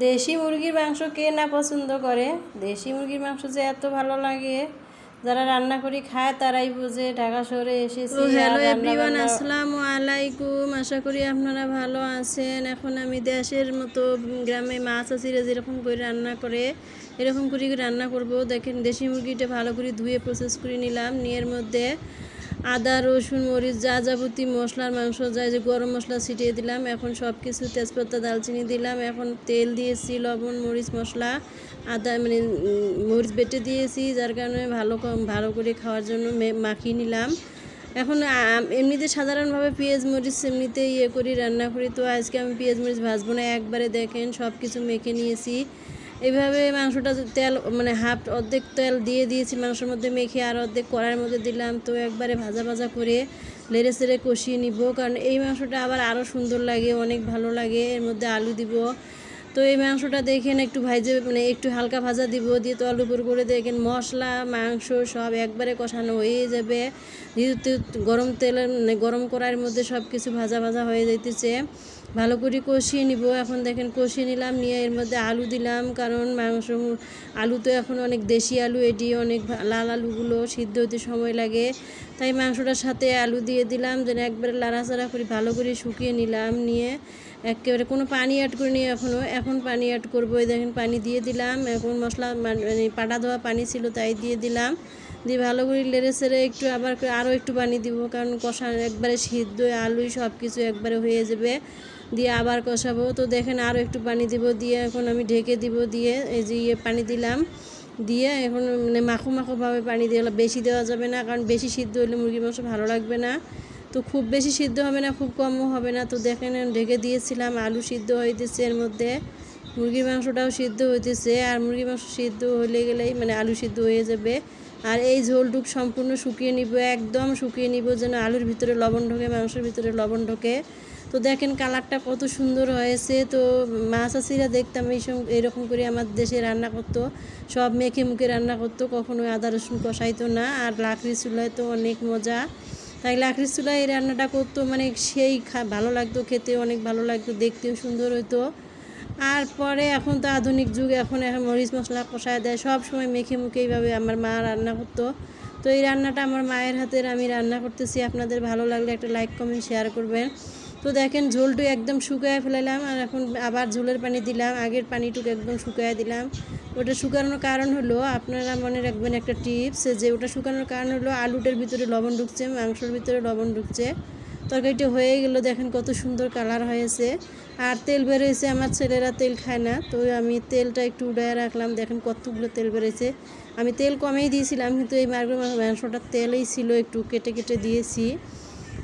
দেশি মুরগির মাংস কে না পছন্দ করে? দেশি মুরগির মাংস যে এত ভালো লাগে। যারা রান্না করি খায় তারাই বুঝে। ঢাকা শহরে এসেছি হ্যালো এভরিওয়ান আসসালামু আলাইকুম। আশা করি আপনারা ভালো আছেন। এখন আমি দেশের মতো গ্রামে মাছ আছিরা যেরকম করে রান্না করে এরকম করে রান্না করব। দেখেন দেশি মুরগিটা ভালো করে ধুয়ে প্রসেস করে নিলাম। নিয়ের মধ্যে আদা, রসুন, মরিচ, যা যাবতীয় মশলার মাংস, যা যে গরম মশলা ছিটিয়ে দিলাম, এখন সব কিছু তেজপাতা দালচিনি দিলাম, এখন তেল দিয়েছি, লবণ, মরিচ, মশলা, আদা মানে মরিচ বেটে দিয়েছি, যার কারণে ভালো ভালো করে খাওয়ার জন্য মাখিয়ে নিলাম। এখন এমনিতে সাধারণভাবে পেঁয়াজ, মরিচ এমনিতে ইয়ে করি, রান্না করি, তো আজকে আমি পেঁয়াজ, মরিচ ভাজবো না, একবারে দেখেন সব কিছু মেখে নিয়েছি। এইভাবে মাংসটা তেল মানে হাফ অর্ধেক তেল দিয়ে দিয়েছি, মাংসের মধ্যে মেখে আর অর্ধেক কড়াইয়ের মধ্যে দিলাম। তো একবারে ভাজা ভাজা করে লেড়ে সেড়ে কষিয়ে নিব। কারণ এই মাংসটা আবার আরও সুন্দর লাগে, অনেক ভালো লাগে। এর মধ্যে আলু দিব তো এই মাংসটা দেখেন একটু ভাজে মানে একটু হালকা ভাজা দিব, দিয়ে তো আলু করে দেখেন মশলা, মাংস সব একবারে কষানো হয়ে যাবে। যেহেতু গরম তেলের মানে গরম কড়াইয়ের মধ্যে সব কিছু ভাজা ভাজা হয়ে যাইতেছে। ভালো করে কষিয়ে নিব। এখন দেখেন কষিয়ে নিলাম, নিয়ে এর মধ্যে আলু দিলাম, কারণ মাংস, আলু তো এখন অনেক দেশি আলু, এটি অনেক লাল আলুগুলো সিদ্ধ হতে সময় লাগে। তাই মাংসটার সাথে আলু দিয়ে দিলাম, যেন একবারে লাড়াচাড়া করে ভালো করে শুকিয়ে নিলাম, নিয়ে একেবারে কোনো পানি অ্যাড করিনি এখনও এখন পানি অ্যাড করব। দেখেন পানি দিয়ে দিলাম। এখন মশলা মানে পাটা দেওয়া পানি ছিল তাই দিয়ে দিলাম। দিয়ে ভালো করে লেড়ে সেড়ে একটু আবার আরও একটু পানি দিব। কারণ কষা একবারে সিদ্ধ আলুই সব কিছু একবারে হয়ে যাবে। দিয়ে আবার কষাবো। তো দেখেন আরও একটু পানি দিব। দিয়ে এখন আমি ঢেকে দিব। দিয়ে এই যে ইয়ে পানি দিলাম। দিয়ে এখন মানে মাখো মাখোভাবে পানি দিয়ে বেশি দেওয়া যাবে না। কারণ বেশি সিদ্ধ হলে মুরগির মাংস ভালো লাগবে না। তো খুব বেশি সিদ্ধ হবে না, খুব কমও হবে না। তো দেখেন, ঢেকে দিয়েছিলাম, আলু সিদ্ধ হইতেছে এর মধ্যে। মুরগির মাংসটাও সিদ্ধ হইতেছে, আর মুরগির মাংস সিদ্ধ হলে গেলেই মানে আলু সিদ্ধ হয়ে যাবে। আর এই ঝোলটুক সম্পূর্ণ শুকিয়ে নিব, একদম শুকিয়ে নিব যেন আলুর ভিতরে লবণ ঢোকে, মাংসের ভিতরে লবণ ঢোকে। তো দেখেন কালারটা কত সুন্দর হয়েছে। তো মাছ আসিরা দেখতাম এই এরকম করে আমার দেশে রান্না করতো, সব মেখে মুখে রান্না করতো, কখনোই আদা রসুন কষাইতো না, আর লাকড়ি চুলায় তো অনেক মজা। তাই লাকড়ির চুলায় এই রান্নাটা করতো মানে সেই ভালো লাগতো খেতে, অনেক ভালো লাগতো, দেখতেও সুন্দর হতো আর পরে এখন তো আধুনিক যুগ, এখন এখন মরিচ মশলা কষায় দেয়, সব সময় মেখে মুখে এইভাবে আমার মা রান্না করতো। তো এই রান্নাটা আমার মায়ের হাতের আমি রান্না করতেছি, আপনাদের ভালো লাগলে একটা লাইক কমেন্ট শেয়ার করবেন। তো দেখেন ঝোলটু একদম শুকায় ফেলালাম আর এখন আবার ঝোলের পানি দিলাম, আগের পানিটুকু একদম শুকায় দিলাম। ওটা শুকানোর কারণ হলো, আপনারা মনে রাখবেন একটা টিপস যে ওটা শুকানোর কারণ হলো আলুটার ভিতরে লবণ ঢুকছে, মাংসর ভিতরে লবণ ঢুকছে। তরকারিটা হয়ে গেল, দেখেন কত সুন্দর কালার হয়েছে। আর তেল বেরোয়েছে আমার ছেলেরা তেল খায় না, তো আমি তেলটা একটু উড়ায় রাখলাম, দেখেন কতগুলো তেল বেরোয়েছে আমি তেল কমেই দিয়েছিলাম, কিন্তু এই মার্গের মাংসটা তেলেই ছিল, একটু কেটে কেটে দিয়েছি।